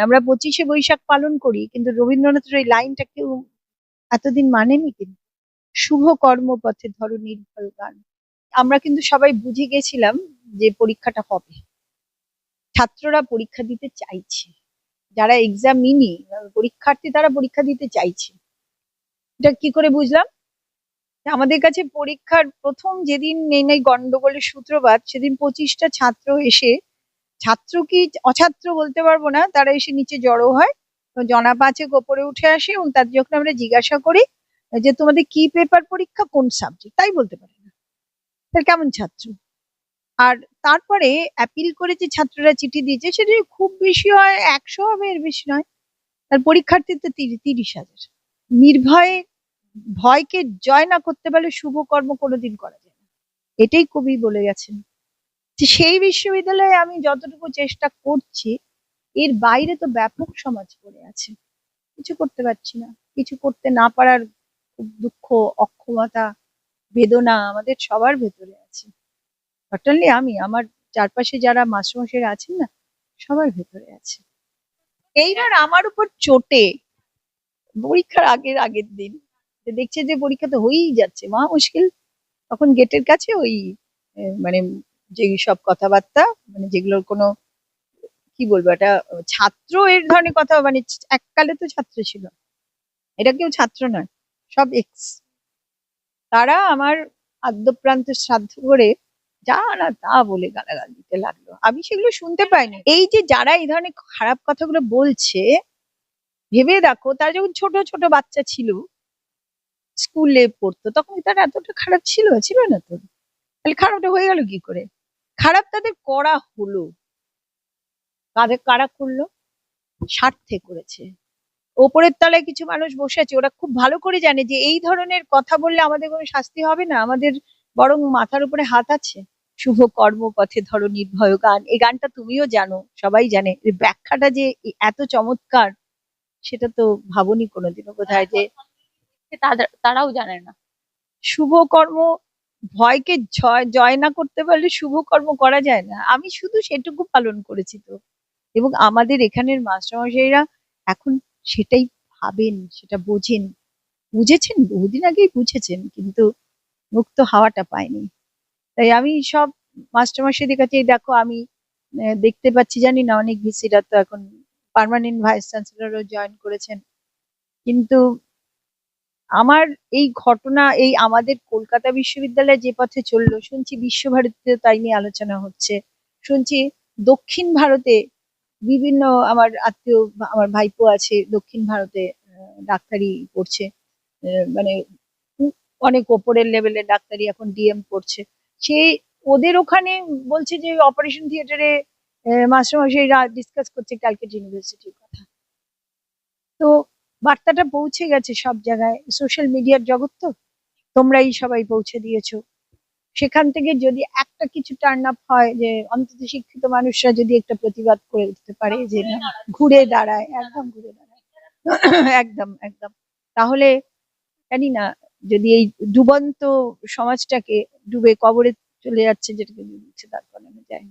আমরা পঁচিশে বৈশাখ পালন করি, কিন্তু রবীন্দ্রনাথের ওই লাইনটা কেউ এতদিন মানেনি কিন্তু। শুভ কর্মপথে ধরো নির্ভর গান। আমরা কিন্তু সবাই বুঝে গেছিলাম যে পরীক্ষাটা হবে। ছাত্ররা পরীক্ষা দিতে চাইছে। যারা এক্সাম এক্সামিনি পরীক্ষার্থী তারা পরীক্ষা দিতে চাইছে। এটা কি করে বুঝলাম? আমাদের কাছে পরীক্ষার প্রথম যেদিন এই নাই গন্ডগোলের সূত্রপাত, সেদিন পঁচিশটা ছাত্র এসে ছাত্র কি অছাত্র বলতে পারব না, তারা এসে নিচে জড়ো হয় জনা পাঁচেক ওপরে উঠে আসে এবং তাদের যখন আমরা জিজ্ঞাসা করি যে তোমাদের কি পেপার পরীক্ষা, কোন সাবজেক্ট তাই বলতে পারে না। তাহলে কেমন ছাত্র? আর তারপরে অ্যাপিল করে যে ছাত্ররা চিঠি দিয়েছে, সেটা খুব বেশি হয়, একশো হবে, এর বেশি নয়। আর পরীক্ষার্থী তো তিরি- তিরিশ হাজার। নির্ভয়ে ভয়কে জয় না করতে পারলে শুভ কর্ম কোনোদিন করা যায় না। এটাই কবি বলে গেছেন। সেই বিশ্ববিদ্যালয়ে আমি যতটুকু চেষ্টা করছি, এর বাইরে তো ব্যাপক সমাজ পড়ে আছে। কিছু করতে পারছি না। কিছু করতে না পারার দুঃখ, অক্ষমতা, বেদনা আমাদের সবার ভেতরে আছে। অনলি আমি, আমার চারপাশে যারা মাস্টারমশাইরা আছেন না, সবার ভেতরে আছে। এইবার আমার উপর চোটে পরীক্ষার আগের আগের দিন দেখছে যে পরীক্ষা তো হয়েই যাচ্ছে মা মুশকিল। তখন গেটের কাছে ওই মানে যে সব কথাবার্তা মানে যেগুলোর কোনো, কি বলব এটা ছাত্র এর ধরনের কথা মানে এককালে তো ছাত্র ছিল। এটা কেউ ছাত্র নয়, সব এক্স তারা আমার আদ্যপ্রান্ত শ্রাদ্ধ করে যা না তা বলে গালাগাল দিতে লাগল। আমি সেগুলো শুনতে পাইনি। এই যে যারা এই ধরনের খারাপ কথাগুলো বলছে, ভেবে দেখো, তারা যখন ছোট ছোট বাচ্চা ছিল, স্কুলে পড়তো, তখন তারা এতটা খারাপ ছিল ছিল না তো। তাহলে খারাপটা হয়ে গেল কি করে? খারাপ তাদের করা হলো। কাদের কারা করল স্বার্থে করেছে। ওপরের তলায় কিছু মানুষ বসে আছে। ওরা খুব ভালো করে জানে যে এই ধরনের কথা বললে আমাদের কোনো শাস্তি হবে না। আমাদের বরং মাথার উপরে হাত আছে। শুভ কর্ম পথে ধরো নির্ভয় গান। এই গানটা তুমিও জানো সবাই জানে। ব্যাখ্যাটা যে এত চমৎকার সেটা তো ভাবনি কোনোদিনও বোধহয় যে তাদের- তারাও জানে না। শুভ কর্ম ভয়কে জয় না করতে পারলে শুভ কর্ম করা যায় না। আমি শুধু সেটুকু পালন করেছি তো। এবং আমাদের এখানের মাস্টারমশাইরা এখন সেটাই ভাবেন, সেটা বোঝেন। বুঝেছেন? বহুদিন আগেই বুঝেছেন, কিন্তু মুক্ত হাওয়াটা পায়নি। তাই আমি সব মাস্টারমশাইদের কাছে দেখো, আমি দেখতে পাচ্ছি, জানি না অনেক ভিসিরা তো এখন পার্মানেন্ট ভাইস চ্যান্সেলরও জয়েন করেছেন। কিন্তু আমার এই ঘটনা, এই আমাদের কলকাতা বিশ্ববিদ্যালয়ে যে পথে চলল, শুনছি বিশ্বভারতীতে তাই নিয়ে আলোচনা হচ্ছে। শুনছি দক্ষিণ ভারতে বিভিন্ন আমার আত্মীয়, আমার ভাইপো আছে, দক্ষিণ ভারতে ডাক্তারি পড়ছে। মানে অনেক ওপরের লেভেলের ডাক্তারি এখন ডিএম পড়ছে সে ওদের ওখানে বলছে যে অপারেশন থিয়েটারে মাস্টারমশাইরা ডিসকাস করছে ক্যালকাটা ইউনিভার্সিটির কথা। তো বার্তাটা পৌঁছে গেছে সব জায়গায়। সোশ্যাল মিডিয়ার জগৎ তো। তোমরাই সবাই পৌঁছে দিয়েছ। সেখান থেকে যদি একটা কিছু টার্ন আপ হয় যে অন্তত শিক্ষিত মানুষরা যদি একটা প্রতিবাদ করে উঠতে পারে যে না ঘুরে দাঁড়ায় একদম ঘুরে দাঁড়ায়। একদম একদম। তাহলে জানি না যদি এই ডুবন্ত সমাজটাকে ডুবে কবরে চলে যাচ্ছে যেটাকে দাঁড় করানো যায়